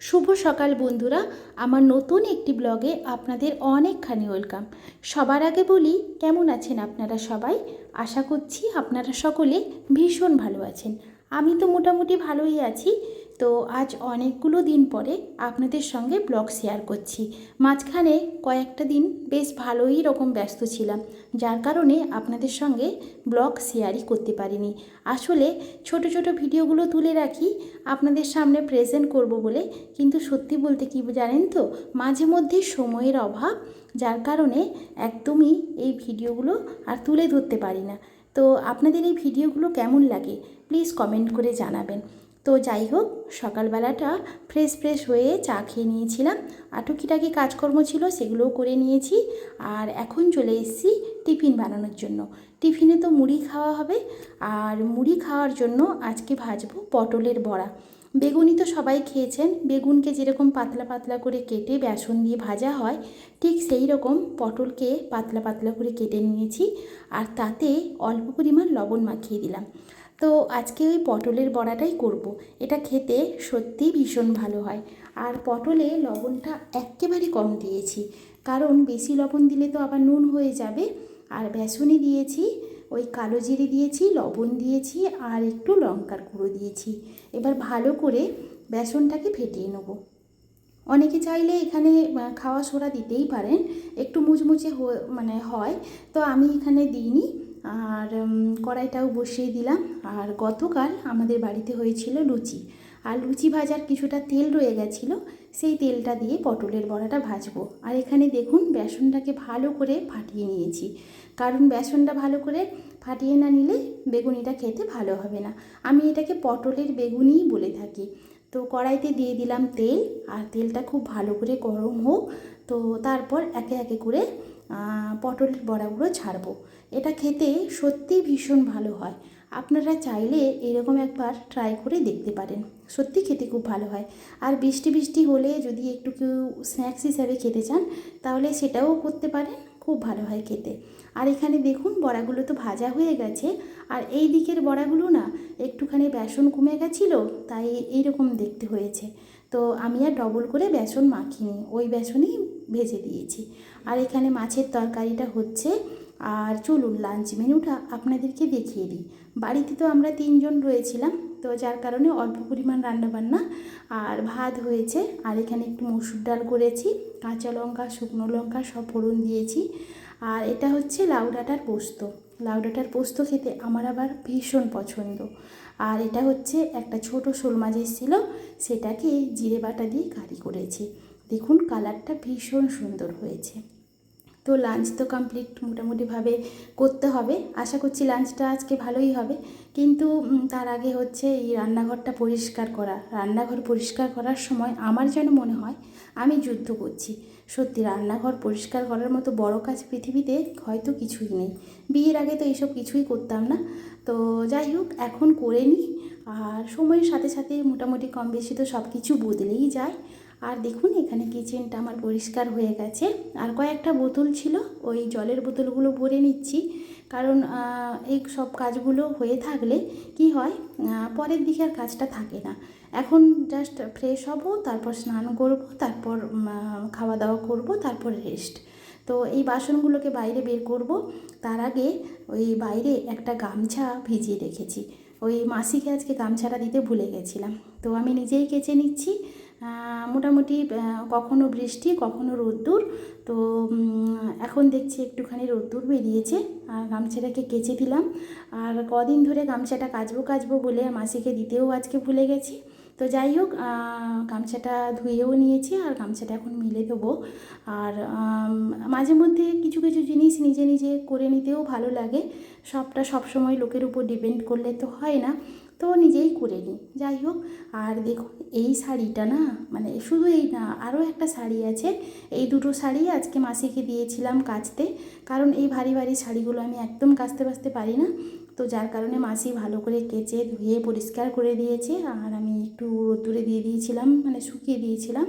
শুভ সকাল বন্ধুরা। আমার নতুন একটি ব্লগে আপনাদের অনেকখানি ওয়েলকাম। সবার আগে বলি, কেমন আছেন আপনারা সবাই? আশা করছি আপনারা সকলে ভীষণ ভালো আছেন। আমি তো মোটামুটি ভালোই আছি। তো আজ অনেকগুলো দিন পরে আপনাদের সঙ্গে ব্লগ শেয়ার করছি। মাঝখানে কয়েকটা দিন বেশ ভালোই রকম ব্যস্ত ছিলাম, যার কারণে আপনাদের সঙ্গে ব্লগ শেয়ারই করতে পারিনি। আসলে ছোট ছোট ভিডিওগুলো তুলে রাখি, আপনাদের সামনে প্রেজেন্ট করব বলে, কিন্তু সত্যি বলতে কি জানেন তো, মাঝে মধ্যে সময়ের অভাব, যার কারণে একদমই এই ভিডিওগুলো আর তুলে ধরতে পারি না। তো আপনাদের এই ভিডিওগুলো কেমন লাগে প্লিজ কমেন্ট করে জানাবেন। তো যাই হোক, সকালবেলাটা ফ্রেশ ফ্রেশ হয়ে চা খেয়ে নিয়েছিলাম। আর টুকিটাকি কাজকর্ম ছিল, সেগুলোও করে নিয়েছি। আর এখন চলে এসেছি টিফিন বানানোর জন্য। টিফিনে তো মুড়ি খাওয়া হবে। আর মুড়ি খাওয়ার জন্য আজকে ভাজবো পটলের বড়া। বেগুনি তো সবাই খেয়েছেন। বেগুনকে যেরকম পাতলা পাতলা করে কেটে বেসন দিয়ে ভাজা হয়, ঠিক সেই রকম পটলকে পাতলা পাতলা করে কেটে নিয়েছি। আর তাতে অল্প পরিমাণ লবণ মাখিয়ে দিলাম। তো আজকে ওই পটলের বড়াটাই করব। এটা খেতে সত্যিই ভীষণ ভালো হয়। আর পটলে লবণটা একেবারে কম দিয়েছি। কারণ বেশি লবণ দিলে তো আবার নুন হয়ে যাবে। আর বেসনে দিয়েছি, ওই কালো জিরে দিয়েছি, লবণ দিয়েছি আর একটু লঙ্কার গুঁড়ো দিয়েছি। এবার ভালো করে বেসনটাকে ফেটিয়ে নেব। অনেকে চাইলে এখানে খাওয়া সোডা দিতেই পারেন। একটু মুচমুচে মানে হয়। তো আমি এখানে দিইনি। আর কড়াইটাও বসিয়ে দিলাম। আর গতকাল আমাদের বাড়িতে হয়েছিল লুচি। আর লুচি ভাজার কিছুটা তেল রয়ে গেছিল, সেই তেলটা দিয়ে পটলের বড়াটা ভাজবো। আর এখানে দেখুন, বেসনটাকে ভালো করে ফাটিয়ে নিয়েছি। কারণ বেসনটা ভালো করে ফাটিয়ে না নিলে বেগুনিটা খেতে ভালো হবে না। আমি এটাকে পটলের বেগুনিই বলে থাকি। তো কড়াইতে দিয়ে দিলাম তেল, আর তেলটা খুব ভালো করে গরম হোক। তো তারপর একে একে করে পটলের বড়াগুলো ছাড়বো। এটা খেতে সত্যিই ভীষণ ভালো হয়। আপনারা চাইলে এরকম একবার ট্রাই করে দেখতে পারেন। সত্যি খেতে খুব ভালো হয়। আর বৃষ্টি বৃষ্টি হলে যদি একটু কেউ স্ন্যাক্স হিসাবে খেতে চান, তাহলে সেটাও করতে পারেন। খুব ভালো হয় খেতে। আর এখানে দেখুন, বড়াগুলো তো ভাজা হয়ে গেছে। আর এই দিকের বড়াগুলো না, একটুখানি বেসন কমে গেছিল, তাই এইরকম দেখতে হয়েছে। তো আমি আর ডবল করে বেসন মাখিনি, ওই বেসনেই ভেজে দিয়েছি। আর এখানে মাছের তরকারিটা হচ্ছে আর চলুন লাঞ্চ মেনুটা আপনাদেরকে দেখিয়ে দিই। বাড়িতে তো আমরা তিনজন রয়েছিলাম, তো যার কারণে অল্প পরিমাণ রান্নাবান্না আর ভাত হয়েছে। আর এখানে একটু মসুর ডাল করেছি, কাঁচা লঙ্কা, শুকনো লঙ্কা সব ফোড়ন দিয়েছি। আর এটা হচ্ছে লাউ ডাঁটার পোস্ত। লাউ ডাঁটার পোস্ত খেতে আমার আবার ভীষণ পছন্দ। আর এটা হচ্ছে একটা ছোট শোল মাছ এসেছিল, সেটাকে জিরে বাটা দিয়ে কারি করেছি। দেখুন কালারটা ভীষণ সুন্দর হয়েছে। তো লাঞ্চ তো কমপ্লিট মোটামুটিভাবে করতে হবে। আশা করছি লাঞ্চটা আজকে ভালোই হবে। কিন্তু তার আগে হচ্ছে এই রান্নাঘরটা পরিষ্কার করা। রান্নাঘর পরিষ্কার করার সময় আমার যেন মনে হয় আমি যুদ্ধ করছি। সত্যি, রান্নাঘর পরিষ্কার করার মতো বড় কাজ পৃথিবীতে হয়তো কিছুই নেই। বিয়ের আগে তো এইসব কিছুই করতাম না। তো যাই হোক, এখন করে নিই। আর সময়ের সাথে সাথে মোটামুটি কম বেশি তো সব কিছু বদলেই যায়। আর দেখুন, এখানে কিচেনটা আমার পরিষ্কার হয়ে গেছে। আর কয়েকটা বোতল ছিল, ওই জলের বোতলগুলো ভরে নিচ্ছি। কারণ এই সব কাজগুলো হয়ে থাকলে কি হয় পরের দিকে আর কাজটা থাকে না। এখন জাস্ট ফ্রেশ হব, তারপর স্নান করব, তারপর খাওয়া দাওয়া করব, তারপর রেস্ট তো এই বাসনগুলোকে বাইরে বের করব। তার আগে ওই বাইরে একটা গামছা ভিজিয়ে রেখেছি। ওই মাসিকে আজকে গামছাটা দিতে ভুলে গেছিলাম। তো আমি নিজেই কেচে নিচ্ছি। মোটামুটি কখনো বৃষ্টি, কখনো রোদ্দুর। তো এখন দেখছি একটুখানি রোদ্দুর বেরিয়েছে আর গামছাটাকে কেচে দিলাম। আর কদিন ধরে গামছাটা কাচবো কাচবো বলে মাসিকে দিতেও আজকে ভুলে গেছি। তো যাই হোক গামছাটা ধুয়েও নিয়েছি আর গামছাটা এখন মিলে দেবো। আর মাঝে মধ্যে কিছু কিছু জিনিস নিজে নিজে করে নিতেও ভালো লাগে। সবটা সবসময় লোকের উপর ডিপেন্ড করলে তো হয় না। তো নিজেই করে নিই। যাই হোক, আর দেখুন, এই শাড়িটা না মানে শুধু এই না, আরও একটা শাড়ি আছে। এই দুটো শাড়ি আজকে মাসিকে দিয়েছিলাম কাচতে, কারণ এই ভারী ভারী শাড়িগুলো আমি একদম কাচতে বাঁচতে পারি না। তো যার কারণে মাসি ভালো করে কেচে, ধুয়ে, পরিষ্কার করে দিয়েছে। আর আমি একটু রোদ্দুরে দিয়ে দিয়েছিলাম মানে শুকিয়ে দিয়েছিলাম।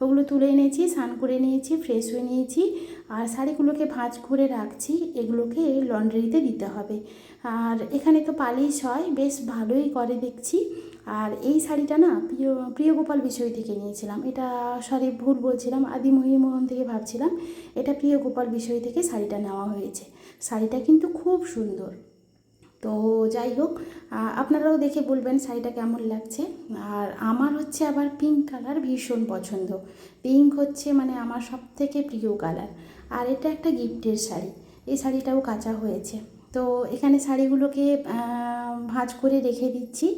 ওগুলো তুলে এনেছি, স্নান করে নিয়েছি ফ্রেশ হয়ে নিয়েছি। আর শাড়িগুলোকে ভাঁজ করে রাখছি, এগুলোকে লন্ড্রিতে দিতে হবে। আর এখানে তো পালিশ হয়, বেশ ভালোই করে দেখছি। আর এই শাড়িটা না প্রিয় প্রিয় গোপাল বিষয় থেকে নিয়েছিলাম। এটা সরি, ভুল বলছিলাম, আদি মোহন থেকে ভাবছিলাম। এটা প্রিয় গোপাল বিষয় থেকে শাড়িটা নেওয়া হয়েছে। শাড়িটা কিন্তু খুব সুন্দর। তো যাই হোক আপনারাও দেখে বলবেন শাড়িটা কেমন লাগছে। আর আমার হচ্ছে আবার পিঙ্ক কালার ভীষণ পছন্দ। পিঙ্ক হচ্ছে মানে আমার সব থেকে প্রিয় কালার আর এটা একটা গিফটের শাড়ি। এই শাড়িটাও কাঁচা হয়েছে। তো এখানে শাড়িগুলোকে ভাঁজ করে রেখে দিচ্ছি।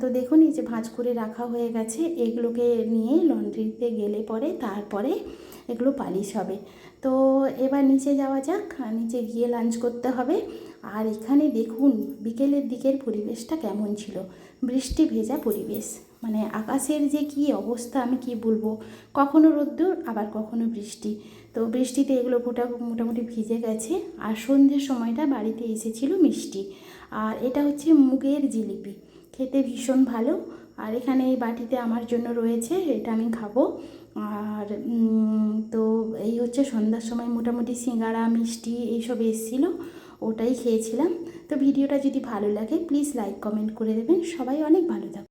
তো দেখুন এই যে ভাঁজ করে রাখা হয়ে গেছে। এগুলোকে নিয়ে লন্ড্রিতে গেলে পরে তারপরে এগুলো পালিশ হবে। তো এবার নিচে যাওয়া যাক নিচে গিয়ে লাঞ্চ করতে হবে। আর এখানে দেখুন, বিকেলের দিকের পরিবেশটা কেমন ছিল। বৃষ্টি ভেজা পরিবেশ। মানে আকাশের যে কি অবস্থা, আমি কি বলব? কখনো রোদ্দুর, আবার কখনো বৃষ্টি। তো বৃষ্টিতে এগুলো গোটা মোটামুটি ভিজে গেছে। আর সন্ধ্যের সময়টা বাড়িতে এসেছিল মিষ্টি। আর এটা হচ্ছে মুগের জিলিপি। খেতে ভীষণ ভালো। আর এখানে এই বাটিতে আমার জন্য রয়েছে, এটা আমি খাব। আর তো এই হচ্ছে সন্ধ্যার সময় মোটামুটি সিঙ্গারা, মিষ্টি এইসব এসেছিল, ওটাই খেয়েছিলাম। তো ভিডিওটা যদি ভালো লাগে প্লিজ লাইক কমেন্ট করে দেবেন। সবাই অনেক ভালো থাকুন